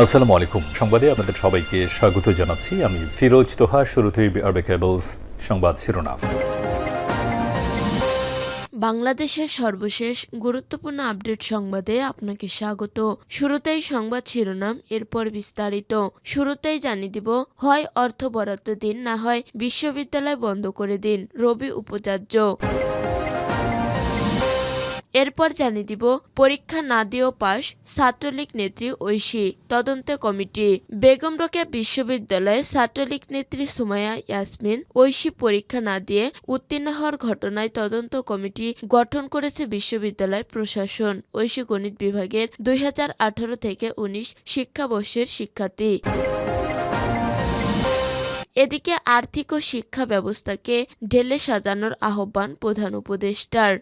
আসসালামু আলাইকুম। সংবাদে আপনাদের সবাইকে স্বাগত জানাচ্ছি। আমি ফিরোজ তোহা, শুরুতেই আরবে কেবলস সংবাদ শিরোনাম। বাংলাদেশের সর্বশেষ গুরুত্বপূর্ণ আপডেট সংবাদে আপনাকে স্বাগত। শুরুতেই সংবাদ শিরোনাম, এরপর বিস্তারিত। শুরুতেই জানিয়ে দিব, হয় অর্থ বরাদ্দ দিন, না হয় বিশ্ববিদ্যালয় বন্ধ করে দিন, রবি উপাচার্য। এরপর জানিয়ে দিব, পরীক্ষা না দিয়েও পাশ ছাত্রলীগ নেত্রী ঐশী, তদন্ত কমিটি। বেগম রোকেয়া বিশ্ববিদ্যালয়ে ছাত্রলীগ নেত্রী সুমায়া ইয়াসমিন ঐশী পরীক্ষা না দিয়ে উত্তীর্ণ হওয়ার ঘটনায় তদন্ত কমিটি গঠন করেছে বিশ্ববিদ্যালয় প্রশাসন। ঐশী গণিত বিভাগের দুই হাজার আঠারো থেকে উনিশ শিক্ষাবর্ষের শিক্ষার্থী। এদিকে আর্থিক ও শিক্ষা ব্যবস্থাকে ঢেলে সাজানোর আহ্বান প্রধান উপদেষ্টার।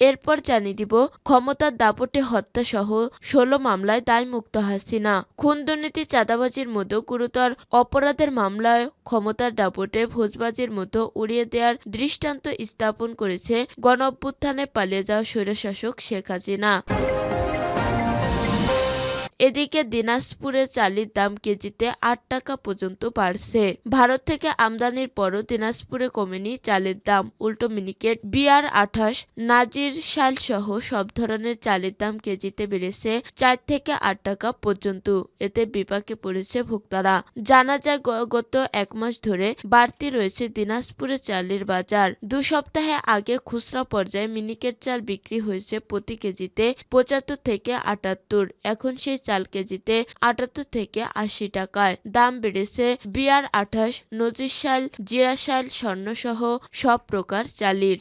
এরপর জানিয়ে দিব, ক্ষমতার দাপটে হত্যাসহ ষোলো মামলায় দায় মুক্ত হাসিনা। খুন দুর্নীতি, চাঁদাবাজির মতো গুরুতর অপরাধের মামলায় ক্ষমতার দাপটে ভোজবাজির মতো উড়িয়ে দেওয়ার দৃষ্টান্ত স্থাপন করেছে গণ অভ্যুত্থানে পালিয়ে যাওয়া স্বৈরশাসক শেখ হাসিনা। এদিকে দিনাজপুরে চালের দাম কেজিতে আট টাকা পর্যন্ত বাড়ছে। ভারত থেকে আমদানির পরও দিনাজপুরে কমেনি চালের দাম। উল্টো মিনিকেট বিআর আঠাশ, নাজির শাল সহ সব ধরনের চালের দাম কেজিতে বেড়েছে চার থেকে আট টাকা পর্যন্ত। এতে বিপাকে পড়েছে ভোক্তারা। জানা যায় গত এক মাস ধরে বাড়তি রয়েছে দিনাজপুরে চালের বাজার। দু সপ্তাহে আগে খুচরা পর্যায়ে মিনিকেট চাল বিক্রি হয়েছে প্রতি কেজিতে পঁচাত্তর থেকে আটাত্তর। এখন সেই চাল কেজিতে আটাত্তর থেকে আশি টাকায়। দাম বেড়েছে বিয়ার আঠাশ, নজির শাল, জিরা শাল, স্বর্ণসহ সব প্রকার চালির।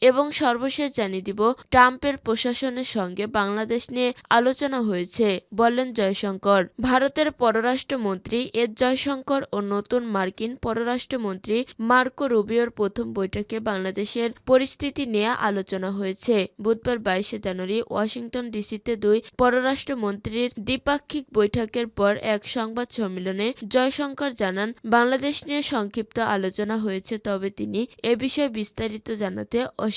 এবং সর্বশেষ জানিয়ে দিব, ট্রাম্পের প্রশাসনের সঙ্গে বাংলাদেশ নিয়ে আলোচনা হয়েছে বললেন জয়শঙ্কর। ভারতের পররাষ্ট্রমন্ত্রী এস জয়শঙ্কর ও নতুন মার্কিন পররাষ্ট্রমন্ত্রী মার্কো রুবিওর প্রথম বৈঠকে বাংলাদেশের পরিস্থিতি নিয়ে আলোচনা হয়েছে। বুধবার বাইশে জানুয়ারি ওয়াশিংটন ডিসিতে দুই পররাষ্ট্রমন্ত্রীর দ্বিপাক্ষিক বৈঠকের পর এক সংবাদ সম্মেলনে জয়শঙ্কর জানান, বাংলাদেশ নিয়ে সংক্ষিপ্ত আলোচনা হয়েছে, তবে তিনি এ বিষয়ে বিস্তারিত জানাতে অস্বীকার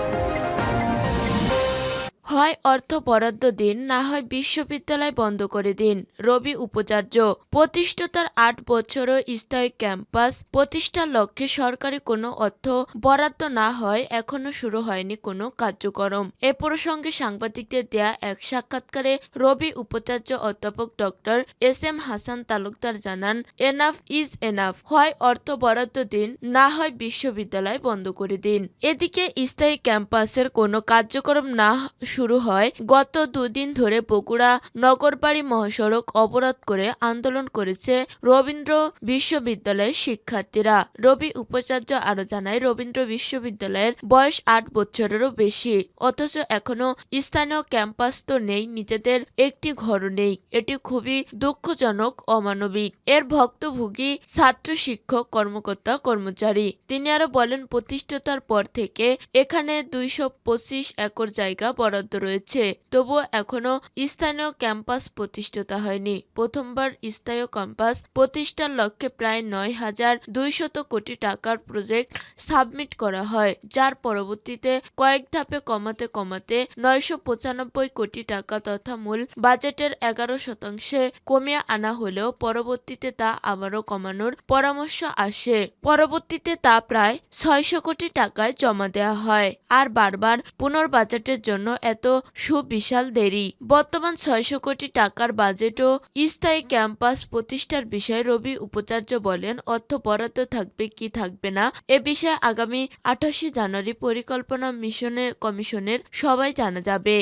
হয় অর্থ বরাদ্দ দিন, না হয় বিশ্ববিদ্যালয় বন্ধ করে দিন, রবি উপাচার্য। প্রতিষ্ঠিতার আট বছরও স্থায়ী ক্যাম্পাস প্রতিষ্ঠার লক্ষ্যে সরকারি কোনো অর্থ বরাদ্দ না হয়, এখনও শুরু হয়নি কোনো কার্যক্রম। এ প্রসঙ্গে সাংবাদিকদের দেয়া এক সাক্ষাৎকারে রবি উপাচার্য অধ্যাপক doctor S M Hasan Talukdar জানান, এনাফ ইজ এনাফ। হয় অর্থ বরাদ্দ দিন, না হয় বিশ্ববিদ্যালয় বন্ধ করে দিন। এদিকে স্থায়ী ক্যাম্পাসের কোনো কার্যক্রম না শুরু হয়। গত দুদিন ধরে বগুড়া নগরবাড়ি মহাসড়ক অবরোধ করে আন্দোলন করেছে রবীন্দ্র বিশ্ববিদ্যালয়ের শিক্ষার্থীরা। রবি উপাচার্য আরও জানায়, রবীন্দ্র বিশ্ববিদ্যালয়ের বয়স আট বছরেরও বেশি। অথচ এখনও স্থানীয় ক্যাম্পাস তো নেই, নিজেদের একটি ঘর নেই। এটি খুবই দুঃখজনক, অমানবিক। এর ভক্তভোগী ছাত্র শিক্ষক, কর্মকর্তা, কর্মচারী। তিনি আরও বলেন প্রতিষ্ঠাতার পর থেকে এখানে দুইশো পঁচিশ একর জায়গা বরাদ্দ রয়েছে। তবুও এখনও স্থানীয় ক্যাম্পাস প্রতিষ্ঠিত হয়নি। প্রথমবার স্থায়ী ক্যাম্পাস প্রতিষ্ঠার লক্ষ্যে প্রায় নয় হাজার দুইশত কোটি টাকার প্রজেক্ট সাবমিট করা হয়। যার পরবর্তীতে কয়েক ধাপে কমাতে কমাতে নয়শো পঁচানব্বই কোটি টাকা তথা মূল বাজেটের এগারো শতাংশে কমিয়ে আনা হলেও পরবর্তীতে তা আবারও কমানোর পরামর্শ আসে। পরবর্তীতে তা প্রায় ছয়শো কোটি টাকায় জমা দেওয়া হয়। আর বারবার পুনর্বাজেটের জন্য এত সুবিশাল দেরি। বর্তমান ছয়শো কোটি টাকার বাজেটও স্থায়ী ক্যাম্পাস প্রতিষ্ঠার বিষয়ে রবি উপাচার্য বলেন, অর্থ বরাদ্দ থাকবে কি থাকবে না এ বিষয়ে আগামী আঠাশে জানুয়ারি পরিকল্পনা মিশনের কমিশনের সবাই জানা যাবে।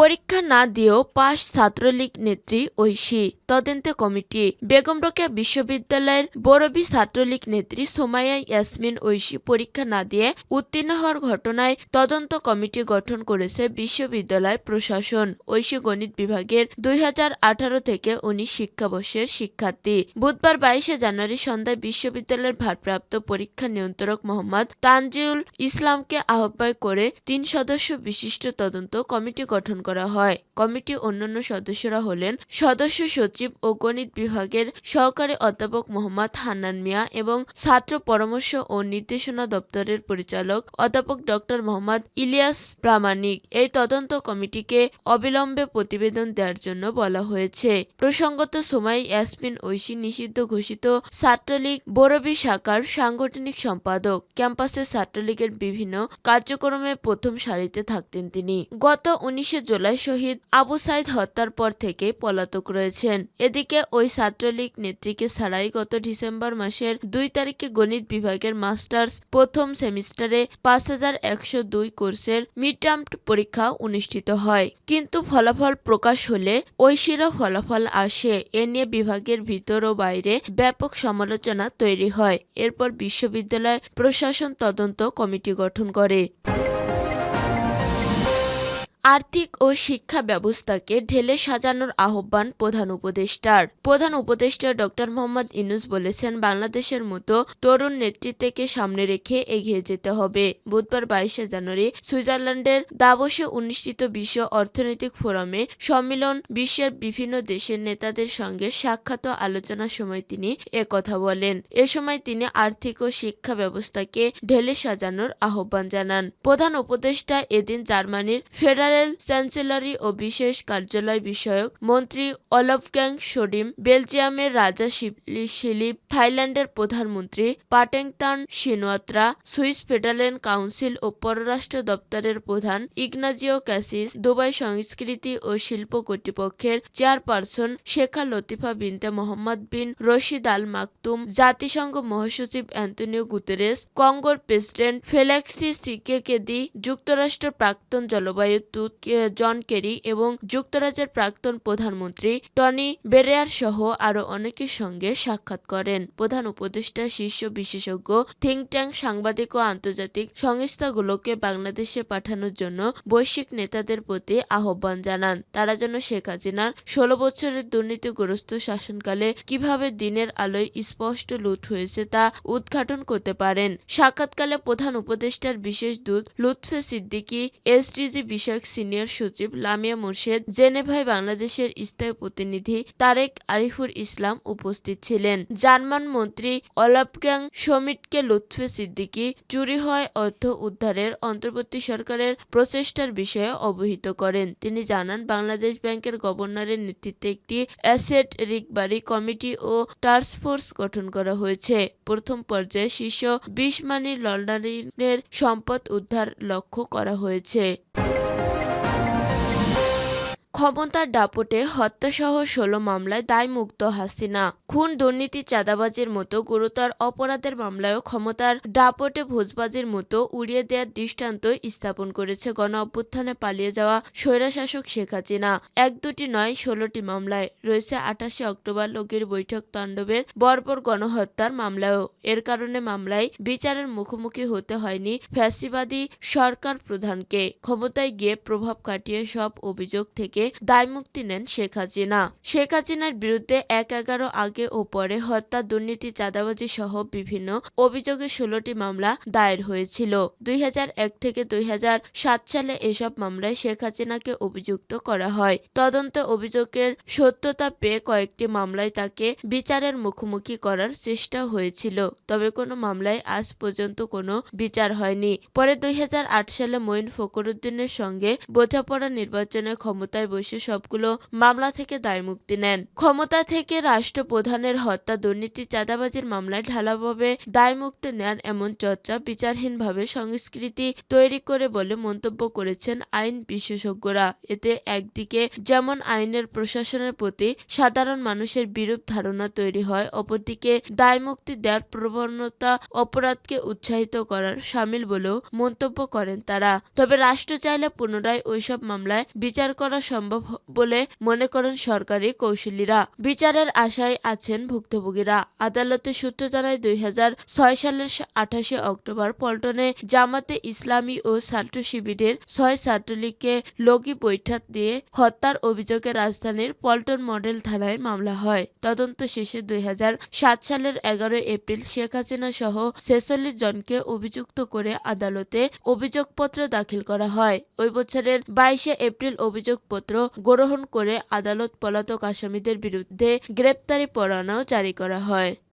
পরীক্ষা না দিয়েও পাশ ছাত্রলীগ নেত্রী ঐশী তদন্ত কমিটি। বেগম রোকেয়া বিশ্ববিদ্যালয়ের বরবি ছাত্রলীগ নেত্রী সোমাইয়া ইয়াসমিন ঐশী পরীক্ষা না দিয়ে উত্তীর্ণ হওয়ার ঘটনায় তদন্ত কমিটি গঠন করেছে বিশ্ববিদ্যালয় প্রশাসন। ঐশী গণিত বিভাগের দুই হাজার আঠারো থেকে উনিশ শিক্ষাবর্ষের শিক্ষার্থী। বুধবার বাইশে জানুয়ারি সন্ধ্যায় বিশ্ববিদ্যালয়ের ভারপ্রাপ্ত পরীক্ষা নিয়ন্ত্রক মোহাম্মদ তানজিউল ইসলামকে আহ্বায় করে তিন সদস্য বিশিষ্ট তদন্ত কমিটি গঠন করা হয়। কমিটি অন্যান্য সদস্যরা হলেন সদস্য সচিব ও গণিত বিভাগের সহকারী অধ্যাপক মোহাম্মদ হান্নান মিয়া এবং ছাত্র পরামর্শ ও নির্দেশনা দপ্তরের পরিচালক অধ্যাপক ডক্টর মোহাম্মদ ইলিয়াস প্রামাণিক। এই তদন্ত কমিটিকে অবিলম্বে প্রতিবেদন দেওয়ার জন্য বলা হয়েছে। প্রসঙ্গত সময় ইয়াসমিন ঐশী নিষিদ্ধ ঘোষিত ছাত্রলীগ বরবি শাখার সাংগঠনিক সম্পাদক। ক্যাম্পাসে ছাত্রলীগের বিভিন্ন কার্যক্রমে প্রথম সারিতে থাকতেন তিনি। গত উনিশে জুলাই শহীদ আবু সাইদ হত্যার পর থেকে পলাতক রয়েছেন। এদিকে ওই ছাত্রলীগ নেত্রীকে ছাড়াই গত ডিসেম্বর মাসের দুই তারিখে গণিত বিভাগের মাস্টার্স প্রথম সেমিস্টারে পাঁচ হাজার একশো দুই কোর্সের মিড টার্ম পরীক্ষা অনুষ্ঠিত হয়। কিন্তু ফলাফল প্রকাশ হলে ঐশীরও ফলাফল আসে। এ নিয়ে বিভাগের ভিতর ও বাইরে ব্যাপক সমালোচনা তৈরি হয়। এরপর বিশ্ববিদ্যালয় প্রশাসন তদন্ত কমিটি গঠন করে। আর্থিক ও শিক্ষা ব্যবস্থাকে ঢেলে সাজানোর আহ্বান প্রধান উপদেষ্টার। প্রধান উপদেষ্টা ডক্টর মোহাম্মদ ইনুস বলেছেন, বাংলাদেশের মতো তরুণ নেতৃত্বকে সামনে রেখে এগিয়ে যেতে হবে। বুধবার বাইশে জানুয়ারি সুইজারল্যান্ডের দাবসে অনুষ্ঠিত বিশ্ব অর্থনৈতিক ফোরামে সম্মেলন বিশ্বের বিভিন্ন দেশের নেতাদের সঙ্গে সাক্ষাৎ আলোচনার সময় তিনি একথা বলেন। এ সময় তিনি আর্থিক ও শিক্ষা ব্যবস্থাকে ঢেলে সাজানোর আহ্বান জানান। প্রধান উপদেষ্টা এদিন জার্মানির ফেডারেল চ্যান্সেলরি ও বিশেষ কার্যালয় বিষয়ক মন্ত্রী অলফগ্যাং শোডিম, বেলজিয়ামের রাজা শিলিপ, থাইল্যান্ডের প্রধানমন্ত্রী Paetongtarn Shinawatra Swiss Federal Council ও পররাষ্ট্র দপ্তরের প্রধান ইগনাজিও ক্যাসিস, দুবাই সংস্কৃতি ও শিল্প কর্তৃপক্ষের চেয়ারপারসন শেখা লতিফা বিনতে মোহাম্মদ বিন রশিদ আল মাকতুম, জাতিসংঘ মহাসচিব অ্যান্টনিও গুতেরেস, কঙ্গোর প্রেসিডেন্ট ফেলেক্সি সিকেকেদি, যুক্তরাষ্ট্রের প্রাক্তন জলবায়ু দূত জন কেরি এবং যুক্তরাজ্যের প্রাক্তন প্রধানমন্ত্রী টনি বেরেয়ার সহ আরও অনেকের সঙ্গে সাক্ষাৎ করেন। প্রধান উপদেষ্টা, শীর্ষ বিশেষজ্ঞ, থিঙ্ক ট্যাঙ্ক সাংবাদিক ও আন্তর্জাতিক সংস্থাগুলোকে বাংলাদেশে পাঠানোর জন্য বৈশ্বিক নেতাদের প্রতি আহ্বান জানান। তারা যেন শেখ হাসিনার ষোলো বছরের দুর্নীতিগ্রস্ত শাসনকালে কীভাবে দিনের আলোয় স্পষ্ট লুট হয়েছে তা উদ্ঘাটন করতে পারেন। সাক্ষাৎকালে প্রধান উপদেষ্টার বিশেষ দূত লুৎফে সিদ্দিকী, এসডিজি বিষয়ক সিনিয়র সচিব লামিয়া মুর্শেদ জেনেভায় বাংলাদেশের স্থায়ী প্রতিনিধি তারেক আরিফুর ইসলাম উপস্থিত ছিলেন। জার্মান মন্ত্রী অলপগ্যাং সমিটকে লুৎফে সিদ্দিকী, চুরি হয় অর্থ উদ্ধারের অন্তর্বর্তী সরকারের প্রচেষ্টার বিষয়ে অবহিত করেন। তিনি জানান, বাংলাদেশ ব্যাংকের গভর্নরের নেতৃত্বে একটি অ্যাসেট রিকভারি কমিটি ও টাস্কফোর্স গঠন করা হয়েছে। প্রথম পর্যায়ে শীর্ষ বিশ মানি লন্ডারিংয়ের সম্পদ উদ্ধার লক্ষ্য করা হয়েছে। ক্ষমতার দাপটে হত্যাসহ ষোলো মামলায় দায়মুক্ত হাসিনা। খুন দুর্নীতি, চাঁদাবাজির মতো গুরুতর অপরাধের মামলায়ও ক্ষমতার দাপটে ভোজবাজির মতো উড়িয়ে দেওয়ার দৃষ্টান্ত স্থাপন করেছে গণ অভ্যুত্থানে পালিয়ে যাওয়া স্বৈরাশাসক শেখ হাসিনা। এক দুটি নয়, ষোলোটি মামলায় রয়েছে আঠাশে অক্টোবর লোকের বৈঠক তাণ্ডবের বর্বর গণহত্যার মামলায়ও। এর কারণে মামলায় বিচারের মুখোমুখি হতে হয়নি ফ্যাসিবাদী সরকার প্রধানকে। ক্ষমতায় গিয়ে প্রভাব কাটিয়ে সব অভিযোগ থেকে দায়মুক্তি নেন শেখ হাসিনা। শেখ হাসিনার বিরুদ্ধে এক এগারো আগে ও পরে হত্যা, দুর্নীতি, চাঁদাবাজি সহ বিভিন্ন অভিযোগে ষোলোটি মামলা দায়ের হয়েছিল। দুই থেকে দুই সালে এসব মামলায় শেখ হাসিনাকে অভিযুক্ত করা হয়। তদন্ত অভিযোগের সত্যতা পেয়ে কয়েকটি মামলায় তাকে বিচারের মুখোমুখি করার চেষ্টা হয়েছিল। তবে কোনো মামলায় আজ পর্যন্ত কোনো বিচার হয়নি। পরে দুই হাজার আট সালে মঈন ফখরুদ্দিনের সঙ্গে বোঝাপড়া নির্বাচনে ক্ষমতায় বসে সবগুলো মামলা থেকে দায়মুক্তি নেন। ক্ষমতা থেকে রাষ্ট্রপ্রধানের হত্যা, দুর্নীতি, চাঁদাবাজির মামলায় ঢালাভাবে দায়মুক্তি নেন এমন চর্চা বিচারহীনভাবে সংস্কৃতি তৈরি করে বলে মন্তব্য করেছেন আইন বিশেষজ্ঞরা। এতে একদিকে যেমন আইনের প্রশাসনের প্রতি সাধারণ মানুষের বিরূপ ধারণা তৈরি হয়, অপরদিকে দায়মুক্তি দেওয়ার প্রবণতা অপরাধকে উৎসাহিত করার সামিল বলেও মন্তব্য করেন তারা। তবে রাষ্ট্র চাইলে পুনরায় ওইসব মামলায় বিচার করা সম্ভব হ- বলে মনে করেন সরকারি কৌশলীরা। বিচারের আশায় আছেন ভুক্তভোগীরা। আদালতের সূত্র জানায়, দুই সালের আঠাশে অক্টোবর পল্টনে জামাতে ইসলামী ও ছাত্র শিবিরের ছয় ছাত্রলীগকে লগি বৈঠক দিয়ে হত্যার অভিযোগে রাজধানীর পল্টন মডেল থানায় মামলা হয়। তদন্ত শেষে দুই সালের এগারো এপ্রিল শেখ হাসিনা সহ ছেচল্লিশ জনকে অভিযুক্ত করে আদালতে অভিযোগপত্র দাখিল করা হয়। ওই বছরের বাইশে এপ্রিল অভিযোগপত্র গ্রহণ করে আদালত পলাতক আসামিদের বিরুদ্ধে গ্রেপ্তারি পরোয়ানাও জারি করা হয়।